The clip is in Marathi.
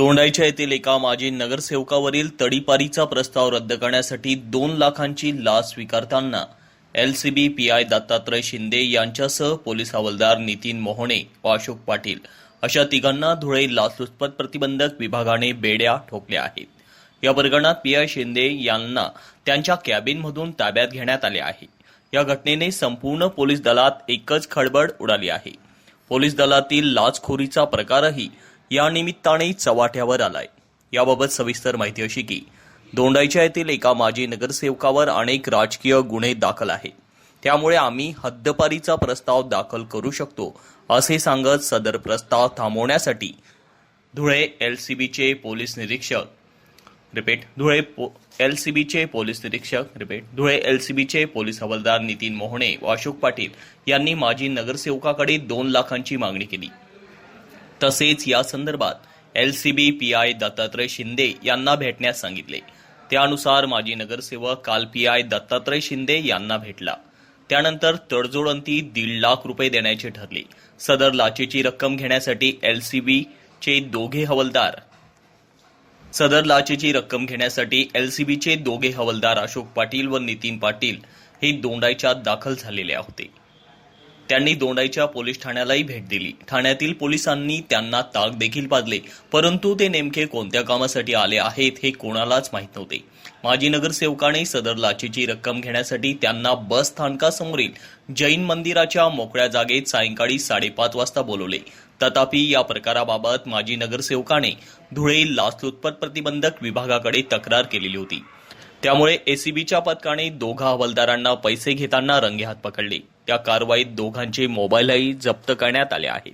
दोंडाईच्या येथील एका माजी नगरसेवकावरील तडीपारीचा प्रस्ताव रद्द करण्यासाठी दोन लाखांची लाच स्वीकारताना एलसीबी पीआय दत्तात्रय शिंदे यांच्यासह पोलीस हवालदार नितीन मोहणे व अशोक पाटील अशा तिघांना धुळे लाचलुचपत प्रतिबंधक विभागाने बेड्या ठोकल्या आहेत. या प्रकरणात पीआय शिंदे यांना त्यांच्या कॅबिनमधून ताब्यात घेण्यात आले आहे. या घटनेने संपूर्ण पोलीस दलात एकच खळबळ उडाली आहे. पोलीस दलातील लाचखोरीचा प्रकारही या निमित्ताने चव्हाट्यावर आलाय. याबाबत सविस्तर माहिती अशी की दोंडाईच्या येथील एका माजी नगरसेवकावर अनेक राजकीय गुन्हे दाखल आहेत. त्यामुळे आम्ही हद्दपारीचा प्रस्ताव दाखल करू शकतो असे सांगत सदर प्रस्ताव थांबवण्यासाठी धुळे एल सी बीचे पोलीस निरीक्षक रिपीट धुळे एल सी बीचे पोलीस निरीक्षक रिपीट धुळे एल सी बीचे पोलीस हवालदार नितीन मोहणे व अशोक पाटील यांनी माजी नगरसेवकाकडे दोन लाखांची मागणी केली. तसेच या संदर्भात L C B P I Dattatray Shinde यांना भेटण्यास सांगितले. त्यानुसार माजी नगरसेवक काल पीआय दत्तात्रय शिंदे यांना भेटला. त्यानंतर तडजोडंती दीड लाख रुपये देण्याचे ठरले. सदर लाचेची रक्कम घेण्यासाठी एल सी बीचे दोघे हवलदार सदर लाचेची रक्कम घेण्यासाठी एल सी बीचे दोघे हवलदार अशोक पाटील व नितीन पाटील हे दोंडाईच्या दाखल झालेले होते. त्यांनी दोंडाईच्या पोलीस ठाण्यालाही भेट दिली. ठाण्यातील पोलिसांनी त्यांना ताक देखील पाजले. परंतु ते नेमके कोणत्या कामासाठी आले आहेत हे कोणालाच माहीत नव्हते. माजी नगरसेवकाने सदर लाचेची रक्कम घेण्यासाठी त्यांना बस स्थानकासमोरील जैन मंदिराच्या मोकळ्या जागेत सायंकाळी साडेपाच वाजता बोलवले. तथापि या प्रकाराबाबत माजी नगरसेवकाने धुळे लाचलुचपत प्रतिबंधक विभागाकडे तक्रार केलेली होती. त्यामुळे एसीबीच्या पथकाने दोघा हवालदारांना पैसे घेताना रंगेहात पकडले. त्या कारवाईत दोघांचे मोबाईलही जप्त करण्यात आले आहेत.